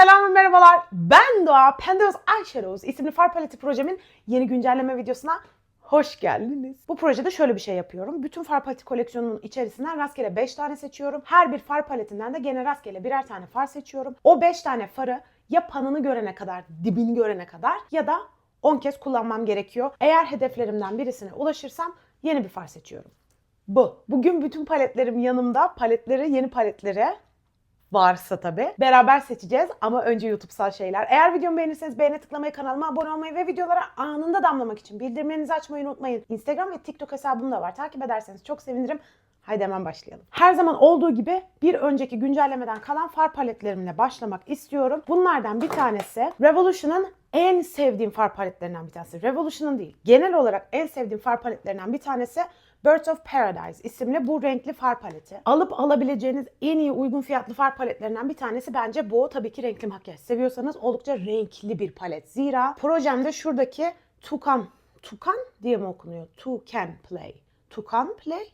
selam ve merhabalar. Ben Doğa. Pendos Eyeshadows isimli far paleti projemin yeni güncelleme videosuna hoş geldiniz. Bu projede şöyle bir şey yapıyorum. Bütün far paleti koleksiyonumun içerisinden rastgele 5 tane seçiyorum. Her bir far paletinden de gene rastgele birer tane far seçiyorum. O 5 tane farı ya panını görene kadar, dibini görene kadar ya da 10 kez kullanmam gerekiyor. Eğer hedeflerimden birisine ulaşırsam yeni bir far seçiyorum. Bu. Bugün bütün paletlerim yanımda. Paletleri, yeni paletleri varsa tabi beraber seçeceğiz ama önce YouTube'sal şeyler. Eğer videomu beğenirseniz beğene tıklamayı, kanalıma abone olmayı ve videolara anında damlamak için bildirimlerinizi açmayı unutmayın. Instagram ve TikTok hesabım da var. Takip ederseniz çok sevinirim. Haydi hemen başlayalım. Her zaman olduğu gibi bir önceki güncellemeden kalan far paletlerimle başlamak istiyorum. Bunlardan bir tanesi Revolution'ın en sevdiğim far paletlerinden bir tanesi. Revolution'ın değil. Genel olarak en sevdiğim far paletlerinden bir tanesi Birds of Paradise isimli bu renkli far paleti. Alıp alabileceğiniz en iyi uygun fiyatlı far paletlerinden bir tanesi bence bu. Tabii ki renkli makyaj seviyorsanız oldukça renkli bir palet. Zira projemde şuradaki Tukan, Tukan diye mi okunuyor? Tucan Play. Tukan Play?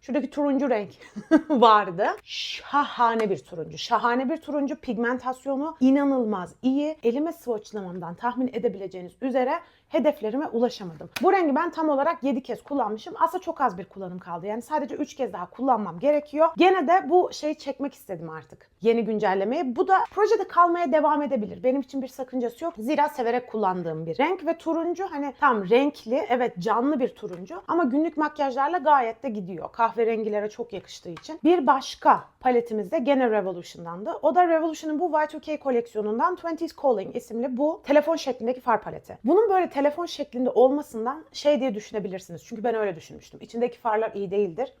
Şuradaki turuncu renk vardı. Şahane bir turuncu. Şahane bir turuncu. Pigmentasyonu inanılmaz iyi. Elime swatchlamamdan tahmin edebileceğiniz üzere hedeflerime ulaşamadım. Bu rengi ben tam olarak 7 kez kullanmışım. Aslında çok az bir kullanım kaldı. Yani sadece 3 kez daha kullanmam gerekiyor. Gene de bu şeyi çekmek istedim artık. Yeni güncellemeyi. Bu da projede kalmaya devam edebilir. Benim için bir sakıncası yok. Zira severek kullandığım bir renk ve turuncu hani tam renkli, evet canlı bir turuncu ama günlük makyajlarla gayet de gidiyor. Kahverengilere çok yakıştığı için. Bir başka paletimiz de gene Revolution'dandı. O da Revolution'ın bu Y2K koleksiyonundan 20's Calling isimli bu telefon şeklindeki far paleti. Bunun böyle telefon şeklinde olmasından şey diye düşünebilirsiniz. Çünkü ben öyle düşünmüştüm. İçindeki farlar iyi değildir.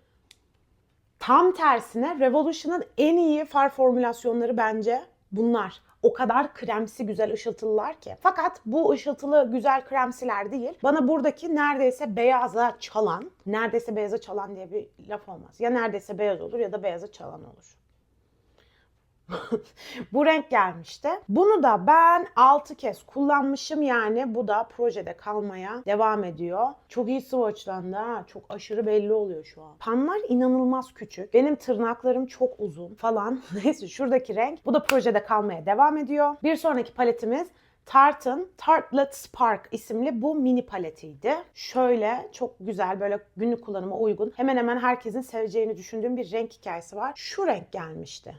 Tam tersine Revolution'ın en iyi far formülasyonları bence bunlar. O kadar kremsi güzel ışıltılılar ki. Fakat bu ışıltılı güzel kremsiler değil. Bana buradaki neredeyse beyaza çalan, neredeyse beyaza çalan diye bir laf olmaz. Ya neredeyse beyaz olur ya da beyaza çalan olur. Bu renk gelmişti. Bunu da ben 6 kez kullanmışım yani bu da projede kalmaya devam ediyor. Çok iyi swatchlandı ha. Çok aşırı belli oluyor şu an. Panlar inanılmaz küçük. Benim tırnaklarım çok uzun falan. Neyse şuradaki renk. Bu da projede kalmaya devam ediyor. Bir sonraki paletimiz Tarte'ın Tartlet Spark isimli bu mini paletiydi. Şöyle çok güzel böyle günlük kullanıma uygun. Hemen hemen herkesin seveceğini düşündüğüm bir renk hikayesi var. Şu renk gelmişti.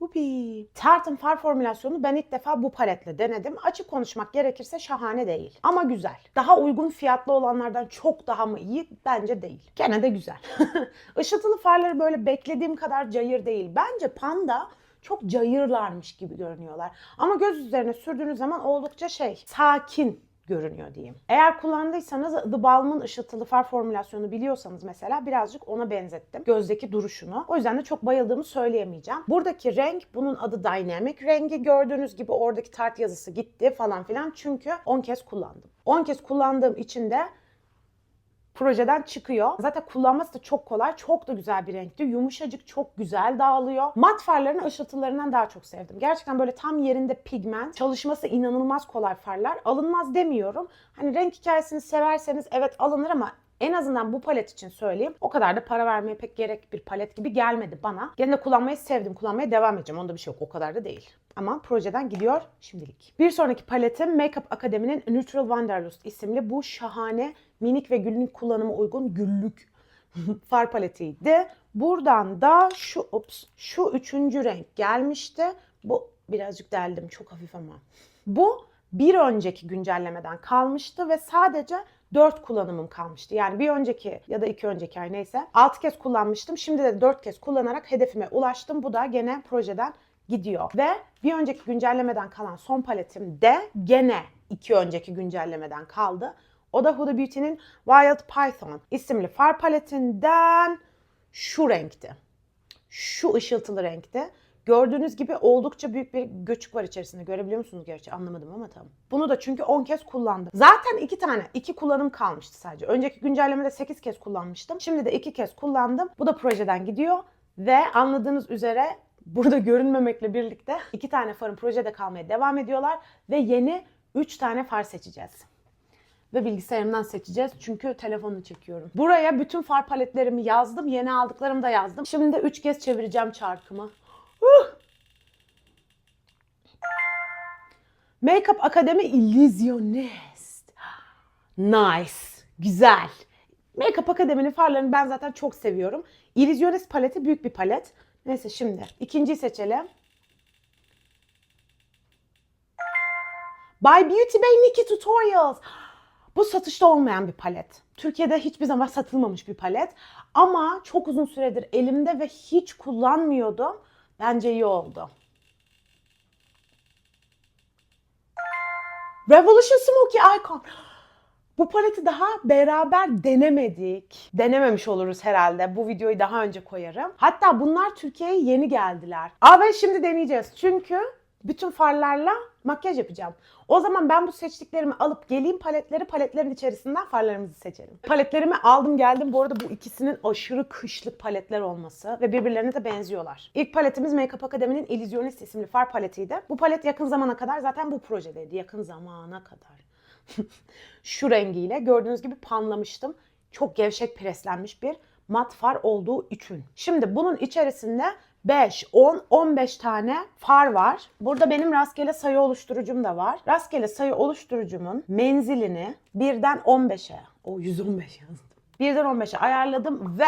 Whoopee. Tarte'ın far formülasyonu ben ilk defa bu paletle denedim. Açık konuşmak gerekirse şahane değil. Ama güzel. Daha uygun fiyatlı olanlardan çok daha mı iyi? Bence değil. Gene de güzel. Işıltılı farları böyle beklediğim kadar cayır değil. Bence Panda çok cayırlarmış gibi görünüyorlar. Ama göz üzerine sürdüğünüz zaman oldukça şey, sakin görünüyor diyeyim. Eğer kullandıysanız The Balm'ın ışıltılı far formülasyonu biliyorsanız mesela birazcık ona benzettim. Gözdeki duruşunu. O yüzden de çok bayıldığımı söyleyemeyeceğim. Buradaki renk bunun adı Dynamic rengi. Gördüğünüz gibi oradaki tart yazısı gitti falan filan. Çünkü 10 kez kullandım. 10 kez kullandığım için de projeden çıkıyor. Zaten kullanması da çok kolay. Çok da güzel bir renkti. Yumuşacık, çok güzel dağılıyor. Mat farların ışıltılarından daha çok sevdim. Gerçekten böyle tam yerinde pigment. Çalışması inanılmaz kolay farlar. Alınmaz demiyorum. Hani renk hikayesini severseniz evet alınır ama en azından bu palet için söyleyeyim. O kadar da para vermeye pek gerek bir palet gibi gelmedi bana. Gene de kullanmayı sevdim. Kullanmaya devam edeceğim. Onda bir şey yok. O kadar da değil. Ama projeden gidiyor şimdilik. Bir sonraki paletim Makeup Akademi'nin Neutral Wanderlust isimli bu şahane minik ve günlük kullanıma uygun güllük far paletiydi. Buradan da şu ups, şu üçüncü renk gelmişti. Bu birazcık deldim. Çok hafif ama. Bu bir önceki güncellemeden kalmıştı ve sadece 4 kullanımım kalmıştı. Yani bir önceki ya da iki önceki ay neyse 6 kez kullanmıştım. Şimdi de 4 kez kullanarak hedefime ulaştım. Bu da gene projeden gidiyor. Ve bir önceki güncellemeden kalan son paletim de gene iki önceki güncellemeden kaldı. O da Huda Beauty'nin Wild Python isimli far paletinden şu renkti. Şu ışıltılı renkti. Gördüğünüz gibi oldukça büyük bir göçük var içerisinde. Görebiliyor musunuz gerçi? Anlamadım ama tamam. Bunu da çünkü 10 kez kullandım. Zaten iki tane, iki kullanım kalmıştı sadece. Önceki güncellemede 8 kez kullanmıştım. Şimdi de 2 kez kullandım. Bu da projeden gidiyor. Ve anladığınız üzere burada görünmemekle birlikte iki tane farın projede kalmaya devam ediyorlar. Ve yeni 3 tane far seçeceğiz ve bilgisayarımdan seçeceğiz. Çünkü telefonu çekiyorum. Buraya bütün far paletlerimi yazdım. Yeni aldıklarımı da yazdım. Şimdi de 3 kez çevireceğim çarkımı. Huh! Makeup Akademi Illusionist. Nice. Güzel. Makeup Akademi'nin farlarını ben zaten çok seviyorum. Illusionist paleti büyük bir palet. Neyse şimdi ikinciyi seçelim. By Beauty Bay Nikki Tutorials. Bu satışta olmayan bir palet. Türkiye'de hiçbir zaman satılmamış bir palet. Ama çok uzun süredir elimde ve hiç kullanmıyordum. Bence iyi oldu. Revolution Smoky Icon. Bu paleti daha beraber denemedik. Denememiş oluruz herhalde. Bu videoyu daha önce koyarım. Hatta bunlar Türkiye'ye yeni geldiler. Ve şimdi deneyeceğiz. Çünkü bütün farlarla makyaj yapacağım. O zaman ben bu seçtiklerimi alıp geleyim paletleri paletlerin içerisinden farlarımızı seçelim. Paletlerimi aldım geldim. Bu arada bu ikisinin aşırı kışlık paletler olması ve birbirlerine de benziyorlar. İlk paletimiz Makeup Akademi'nin Illusionist isimli far paletiydi. Bu palet yakın zamana kadar zaten bu projedeydi. Yakın zamana kadar. Şu rengiyle gördüğünüz gibi panlamıştım. Çok gevşek preslenmiş bir mat far olduğu için. Şimdi bunun içerisinde 5, 10, 15 tane far var. Burada benim rastgele sayı oluşturucum da var. Rastgele sayı oluşturucumun menzilini birden 15'e, o 115 yazdım. Birden 15'e ayarladım ve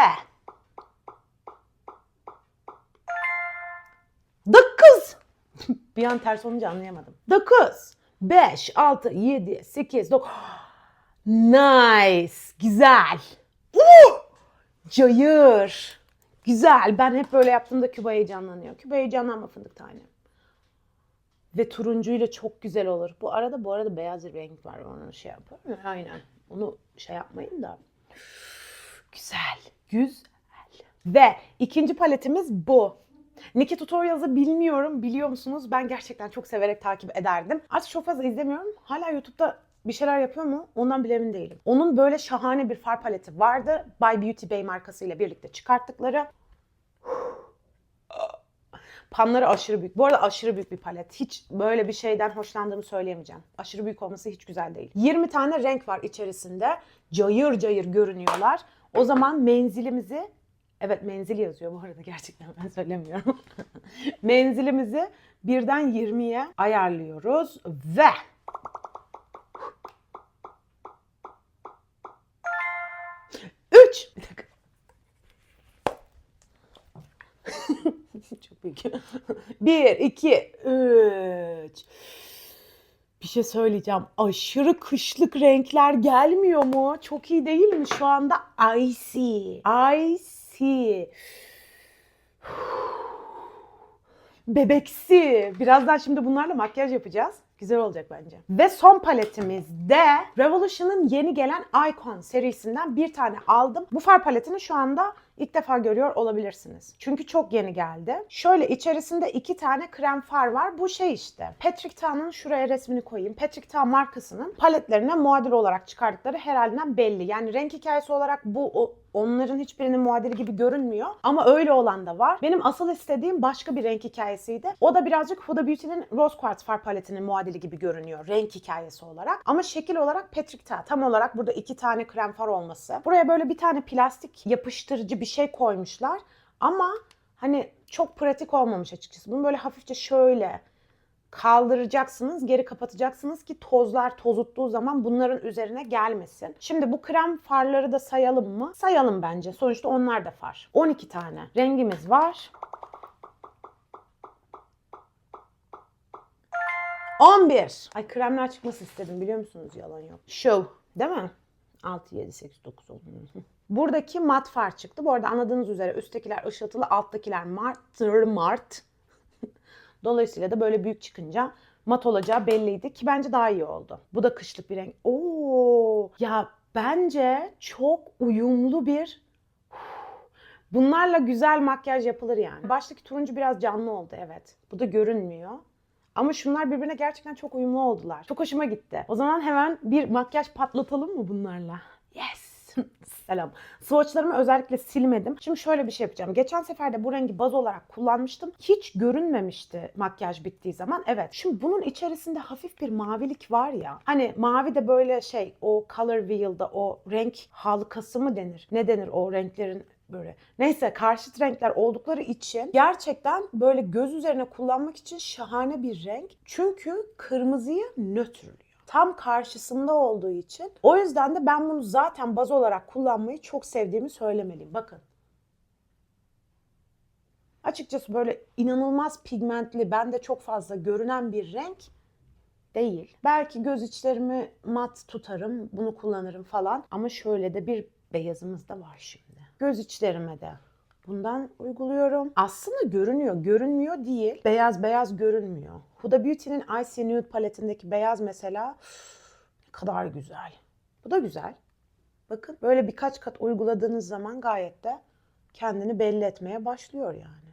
9 bir an ters olunca anlayamadım. 9, 5, 6, 7, 8, 9 Nice. Güzel. Uh! Cayır. Güzel. Ben hep böyle yaptığımda Küba heyecanlanıyor. Küba heyecanlanma fındık tane. Ve turuncuyla çok güzel olur. Bu arada bu arada beyaz bir renk var. Onu şey yapalım. Aynen. Onu şey yapmayın da. Güzel. Güzel. Ve ikinci paletimiz bu. Nikki Tutorials'ı bilmiyorum. Biliyor musunuz? Ben gerçekten çok severek takip ederdim. Artık çok fazla izlemiyorum. Hala YouTube'da bir şeyler yapıyor mu? Ondan bile emin değilim. Onun böyle şahane bir far paleti vardı. By Beauty Bay markasıyla birlikte çıkarttıkları. Panları aşırı büyük. Bu arada aşırı büyük bir palet. Hiç böyle bir şeyden hoşlandığımı söyleyemeyeceğim. Aşırı büyük olması hiç güzel değil. 20 tane renk var içerisinde. Cayır cayır görünüyorlar. O zaman menzilimizi Evet menzil yazıyor bu arada gerçekten ben söylemiyorum. Menzilimizi birden 20'ye ayarlıyoruz ve Çok büyük. Bir, iki, üç. Bir şey söyleyeceğim. Aşırı kışlık renkler gelmiyor mu? Çok iyi değil mi şu anda? Icy. Icy. Bebeksi. Birazdan şimdi bunlarla makyaj yapacağız. Güzel olacak bence. Ve son paletimiz de Revolution'ın yeni gelen Icon serisinden bir tane aldım. Bu far paletini şu anda ilk defa görüyor olabilirsiniz. Çünkü çok yeni geldi. Şöyle içerisinde iki tane krem far var. Bu şey işte. Patrick Ta'nın şuraya resmini koyayım. Patrick Ta markasının paletlerine muadil olarak çıkardıkları her halinden belli. Yani renk hikayesi olarak bu onların hiçbirinin muadili gibi görünmüyor. Ama öyle olan da var. Benim asıl istediğim başka bir renk hikayesiydi. O da birazcık Huda Beauty'nin Rose Quartz far paletinin muadili gibi görünüyor renk hikayesi olarak. Ama şekil olarak Patrick Ta. Tam olarak burada iki tane krem far olması. Buraya böyle bir tane plastik yapıştırıcı bir şey koymuşlar. Ama hani çok pratik olmamış açıkçası. Bunu böyle hafifçe şöyle kaldıracaksınız, geri kapatacaksınız ki tozlar tozuttuğu zaman bunların üzerine gelmesin. Şimdi bu krem farları da sayalım mı? Sayalım bence. Sonuçta onlar da far. 12 tane rengimiz var. 11. Ay kremler çıkması istedim biliyor musunuz? Yalan yok. Show değil mi? 6, 7, 8, 9, 10. Buradaki mat far çıktı. Bu arada anladığınız üzere üsttekiler ışıltılı, alttakiler mart, mart. Dolayısıyla da böyle büyük çıkınca mat olacağı belliydi ki bence daha iyi oldu. Bu da kışlık bir renk. Oo ya bence çok uyumlu bir Bunlarla güzel makyaj yapılır yani. Baştaki turuncu biraz canlı oldu evet. Bu da görünmüyor. Ama şunlar birbirine gerçekten çok uyumlu oldular. Çok hoşuma gitti. O zaman hemen bir makyaj patlatalım mı bunlarla? Selam. Swatchlarımı özellikle silmedim. Şimdi şöyle bir şey yapacağım. Geçen sefer de bu rengi baz olarak kullanmıştım. Hiç görünmemişti makyaj bittiği zaman. Evet. Şimdi bunun içerisinde hafif bir mavilik var ya. Hani mavi de böyle şey o color wheel'da o renk halkası mı denir? Ne denir o renklerin böyle. Neyse karşıt renkler oldukları için gerçekten böyle göz üzerine kullanmak için şahane bir renk. Çünkü kırmızıyı nötrlüyor. Tam karşısında olduğu için. O yüzden de ben bunu zaten baz olarak kullanmayı çok sevdiğimi söylemeliyim. Bakın. Açıkçası böyle inanılmaz pigmentli, bende çok fazla görünen bir renk değil. Belki göz içlerimi mat tutarım, bunu kullanırım falan. Ama şöyle de bir beyazımız da var şimdi. Göz içlerime de bundan uyguluyorum. Aslında görünüyor, görünmüyor değil. Beyaz beyaz görünmüyor. Huda Beauty'nin Icy Nude paletindeki beyaz mesela ne kadar güzel. Bu da güzel. Bakın böyle birkaç kat uyguladığınız zaman gayet de kendini belli etmeye başlıyor yani.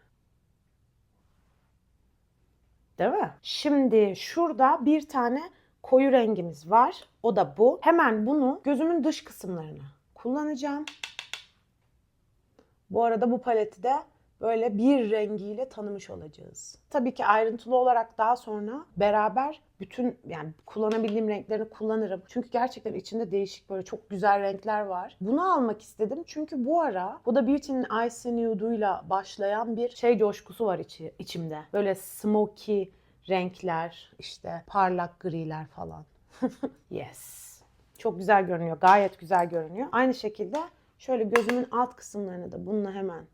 Değil mi? Şimdi şurada bir tane koyu rengimiz var. O da bu. Hemen bunu gözümün dış kısımlarına kullanacağım. Bu arada bu paleti de böyle bir rengiyle tanımış olacağız. Tabii ki ayrıntılı olarak daha sonra beraber bütün yani kullanabildiğim renklerini kullanırım. Çünkü gerçekten içinde değişik böyle çok güzel renkler var. Bunu almak istedim çünkü bu ara bu da Beauty'nin Icy Nude'uyla başlayan bir şey coşkusu var içi, içimde. Böyle smoky renkler, işte parlak griler falan. yes. Çok güzel görünüyor. Gayet güzel görünüyor. Aynı şekilde şöyle gözümün alt kısımlarını da bununla hemen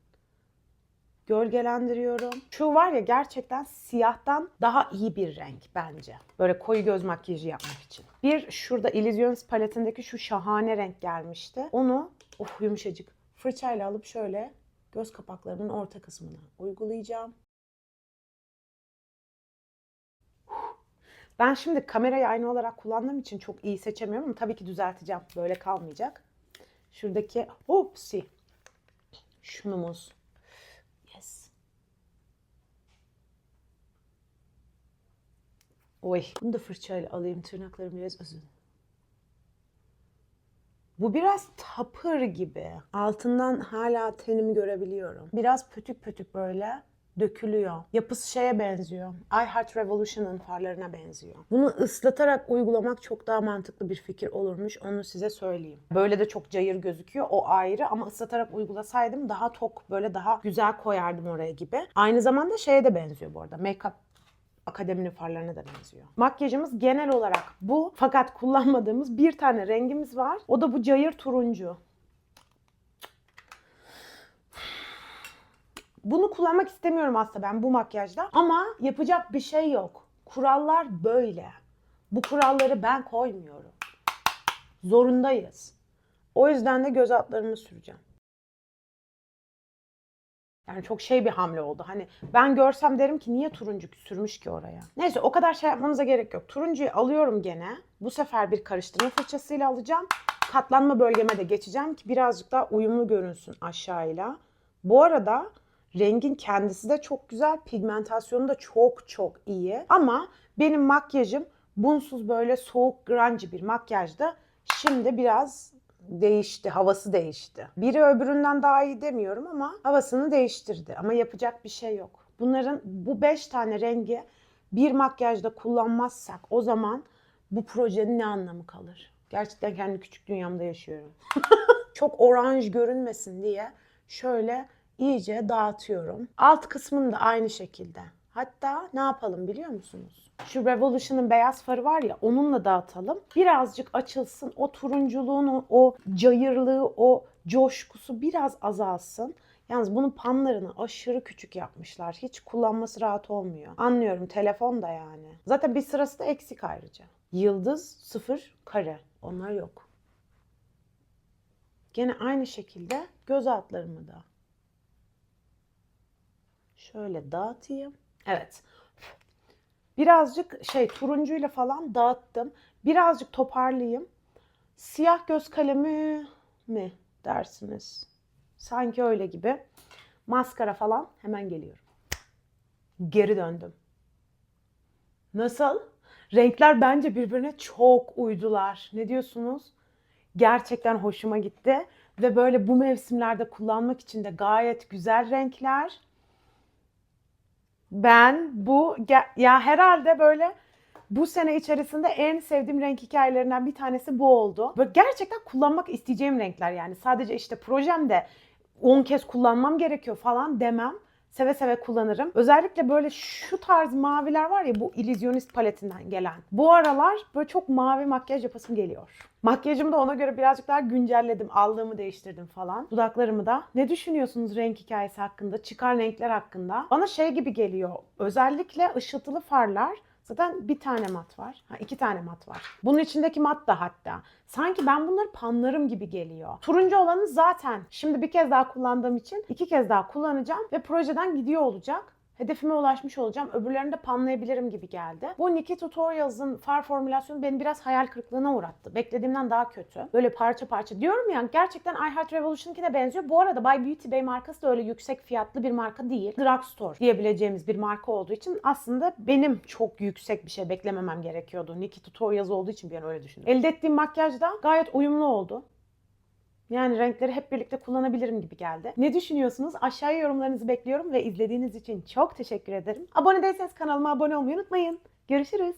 gölgelendiriyorum. Şu var ya gerçekten siyahtan daha iyi bir renk bence. Böyle koyu göz makyajı yapmak için. Bir şurada Illusions paletindeki şu şahane renk gelmişti. Onu of yumuşacık fırçayla alıp şöyle göz kapaklarının orta kısmına uygulayacağım. Ben şimdi kamerayı aynı olarak kullandığım için çok iyi seçemiyorum ama tabii ki düzelteceğim. Böyle kalmayacak. Şuradaki hopsi şunumuz. Yes. Oy. Bunu da fırçayla alayım. Tırnaklarım biraz uzun. Bu biraz tapır gibi. Altından hala tenimi görebiliyorum. Biraz pötük pötük böyle dökülüyor. Yapısı şeye benziyor. I Heart Revolution'ın farlarına benziyor. Bunu ıslatarak uygulamak çok daha mantıklı bir fikir olurmuş. Onu size söyleyeyim. Böyle de çok cayır gözüküyor. O ayrı ama ıslatarak uygulasaydım daha tok böyle daha güzel koyardım oraya gibi. Aynı zamanda şeye de benziyor bu arada. Make-up akademinin farlarına da benziyor. Makyajımız genel olarak bu. Fakat kullanmadığımız bir tane rengimiz var. O da bu cayır turuncu. Bunu kullanmak istemiyorum aslında ben bu makyajda. Ama yapacak bir şey yok. Kurallar böyle. Bu kuralları ben koymuyorum. Zorundayız. O yüzden de göz altlarımı süreceğim. Yani çok şey bir hamle oldu. Hani ben görsem derim ki niye turuncu sürmüş ki oraya? Neyse o kadar şey yapmamıza gerek yok. Turuncuyu alıyorum gene. Bu sefer bir karıştırma fırçasıyla alacağım. Katlanma bölgeme de geçeceğim ki birazcık daha uyumlu görünsün aşağıyla. Bu arada rengin kendisi de çok güzel. Pigmentasyonu da çok çok iyi. Ama benim makyajım bunsuz böyle soğuk grunge bir makyajda. Şimdi biraz değişti, havası değişti. Biri öbüründen daha iyi demiyorum ama havasını değiştirdi. Ama yapacak bir şey yok. Bunların bu beş tane rengi bir makyajda kullanmazsak o zaman bu projenin ne anlamı kalır? Gerçekten kendi küçük dünyamda yaşıyorum. Çok oranj görünmesin diye şöyle iyice dağıtıyorum. Alt kısmını da aynı şekilde. Hatta ne yapalım biliyor musunuz? Şu Revolution'ın beyaz farı var ya onunla dağıtalım. Birazcık açılsın. O turunculuğun, o, cayırlığı, o coşkusu biraz azalsın. Yalnız bunun panlarını aşırı küçük yapmışlar. Hiç kullanması rahat olmuyor. Anlıyorum telefon da yani. Zaten bir sırası da eksik ayrıca. Yıldız, sıfır, kare. Onlar yok. Gene aynı şekilde göz altlarımı da şöyle dağıtayım. Evet. Birazcık şey turuncuyla falan dağıttım. Birazcık toparlayayım. Siyah göz kalemi mi dersiniz? Sanki öyle gibi. Maskara falan hemen geliyorum. Geri döndüm. Nasıl? Renkler bence birbirine çok uydular. Ne diyorsunuz? Gerçekten hoşuma gitti. Ve böyle bu mevsimlerde kullanmak için de gayet güzel renkler. Ben bu ya herhalde böyle bu sene içerisinde en sevdiğim renk hikayelerinden bir tanesi bu oldu. Böyle gerçekten kullanmak isteyeceğim renkler yani. Sadece işte projemde 10 kez kullanmam gerekiyor falan demem. Seve seve kullanırım. Özellikle böyle şu tarz maviler var ya bu illüzyonist paletinden gelen. Bu aralar böyle çok mavi makyaj yapasım geliyor. Makyajımı da ona göre birazcık daha güncelledim. Aldığımı değiştirdim falan. Dudaklarımı da. Ne düşünüyorsunuz renk hikayesi hakkında? Çıkan renkler hakkında? Bana şey gibi geliyor. Özellikle ışıltılı farlar Zaten bir tane mat var. Ha, iki tane mat var. Bunun içindeki mat da hatta. Sanki ben bunları panlarım gibi geliyor. Turuncu olanı zaten şimdi bir kez daha kullandığım için iki kez daha kullanacağım ve projeden gidiyor olacak. Hedefime ulaşmış olacağım. Öbürlerini de panlayabilirim gibi geldi. Bu Nikki Tutorials'ın far formülasyonu beni biraz hayal kırıklığına uğrattı. Beklediğimden daha kötü. Böyle parça parça. Diyorum ya gerçekten I Heart Revolution'kine benziyor. Bu arada By Beauty Bay markası da öyle yüksek fiyatlı bir marka değil. Drugstore diyebileceğimiz bir marka olduğu için aslında benim çok yüksek bir şey beklememem gerekiyordu. Nikki Tutorials olduğu için bir an öyle düşündüm. Elde ettiğim makyaj da gayet uyumlu oldu. Yani renkleri hep birlikte kullanabilirim gibi geldi. Ne düşünüyorsunuz? Aşağıya yorumlarınızı bekliyorum ve izlediğiniz için çok teşekkür ederim. Abone değilseniz kanalıma abone olmayı unutmayın. Görüşürüz.